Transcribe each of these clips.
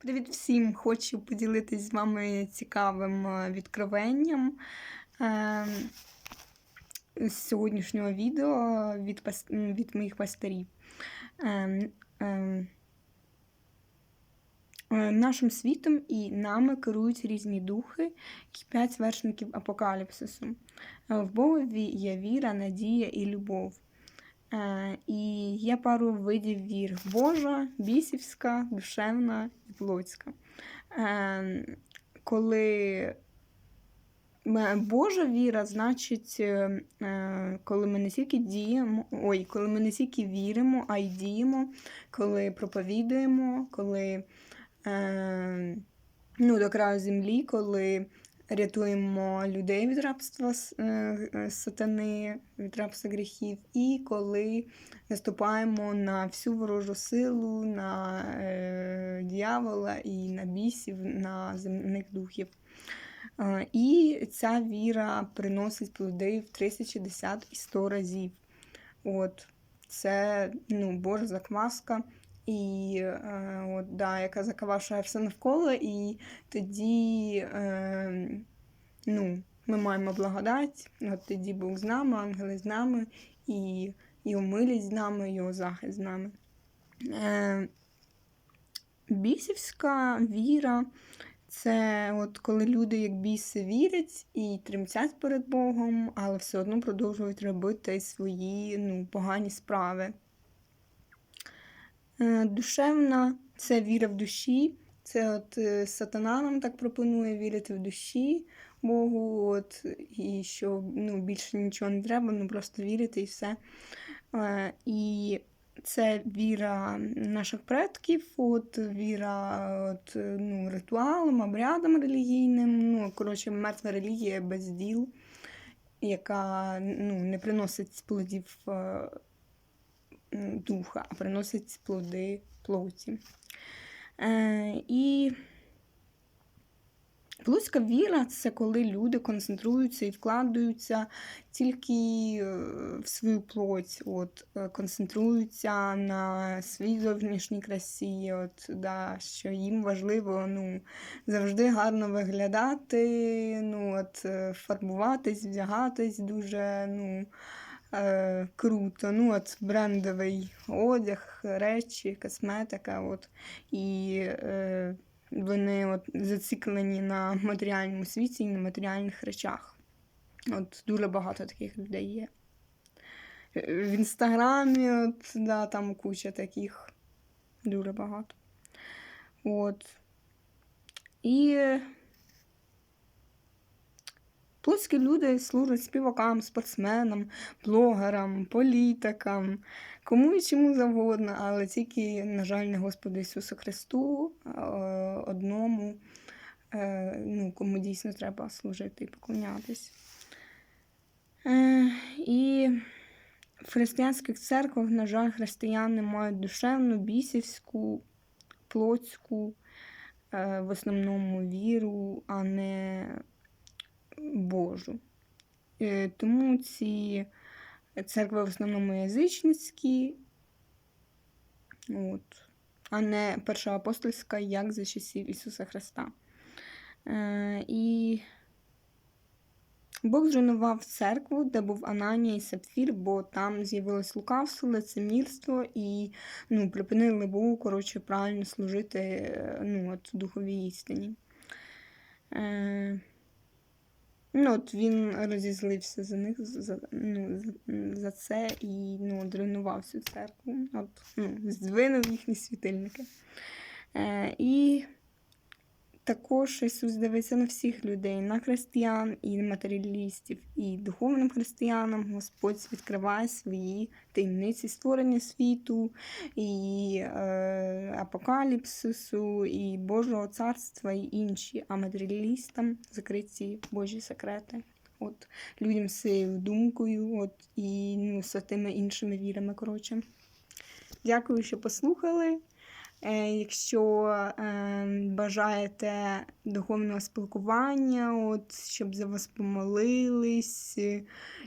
Привіт всім! Хочу поділитись з вами цікавим е, відкровенням е, з сьогоднішнього відео від, від моїх пастирів. Е, е, е, Нашим світом і нами керують різні духи і п'ять вершників апокаліпсису. Е, В Богові є віра, надія і любов. І є пару видів вір: Божа, бісівська, душевна плотська. Е, Коли Божа віра, значить, е, е, коли ми не тільки діємо, ой, коли ми не тільки віримо, а й діємо, коли проповідуємо, коли е, ну, до краю землі, коли рятуємо людей від рабства е, сатани, від рабства гріхів, і коли наступаємо на всю ворожу силу, на дьявола і на бісів, на земних духів. Е, І ця віра приносить плоди в 30, 60 і 100 разів. От. Це ну, Божа закваска, і е, от, да, яка заквашує все навколо, і тоді е, ну, ми маємо благодать, от тоді Бог з нами, ангели з нами, і його милість з нами, його захист з нами. Е, бісівська віра це от коли люди, як біси, вірять і тремтять перед Богом, але все одно продовжують робити свої ну, погані справи. Е, Душевна це віра в душі. Це от е, сатана нам так пропонує вірити в душі Богу, от, і що ну, більше нічого не треба, ну просто вірити і все. Е, І це віра наших предків, от, віра от, ну, ритуалам, обрядам релігійним. Ну, коротше, мертва релігія без діл, яка ну, не приносить плодів е, духа, а приносить плоди плоті. Е, і плотська віра це коли люди концентруються і вкладаються тільки е, в свою плоть, от, е, концентруються на своїй зовнішній красі, от, да, що їм важливо ну, завжди гарно виглядати, ну, от, е, фарбуватись, вдягатись дуже. ну, е, круто. Ну, от брендовий одяг, речі, косметика. От, і е, вони от, зациклені на матеріальному світі і на матеріальних речах. От дуже багато таких людей є. В інстаграмі, от, да, там куча таких. Дуже багато. От. І Плотські люди служать співакам, спортсменам, блогерам, політикам, кому і чому завгодно, але тільки, на жаль, не Господу Ісусу Христу, одному, е, ну, кому дійсно треба служити і поклонятись. Е, І в християнських церквах, на жаль, християни мають душевну, бісівську, плотську, е, в основному віру, а не Божу. Е, Тому ці церкви в основному язичницькі, от, а не першоапостольська, як за часів Ісуса Христа. Е, І Бог зруйнував церкву, де був Ананія і Сапфір, бо там з'явилось лукавство, лицемірство і ну, припинили Богу, коротше, правильно служити е, ну, от, духовій істині. Ну, от він розізлився за них за, ну, за- це і ну, дренував цю церкву. От, ну, здвинув їхні світильники. Е, і також Ісус дивиться на всіх людей, на християн і матеріалістів, і духовним християнам Господь відкриває свої таємниці створення світу, і е, апокаліпсису, і Божого царства, і інші, а матеріалістам закриті Божі секрети. От людям з цією думкою, от і ну, з тими іншими вірами. Коротше. Дякую, що послухали. Е, Якщо е, бажаєте духовного спілкування, от, щоб за вас помолились,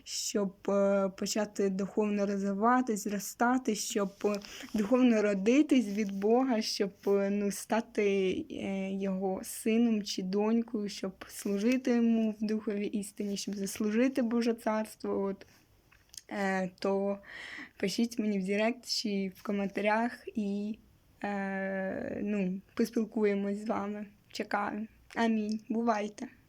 щоб е, почати духовно розвиватись, зростати, щоб духовно родитись від Бога, щоб ну, стати його сином чи донькою, щоб служити йому в духовій істині, щоб заслужити Боже царство. От, то пишіть мені в Директ чи в коментарях і е, ну, поспілкуємось з вами. Чекаю. Амінь. Бувайте!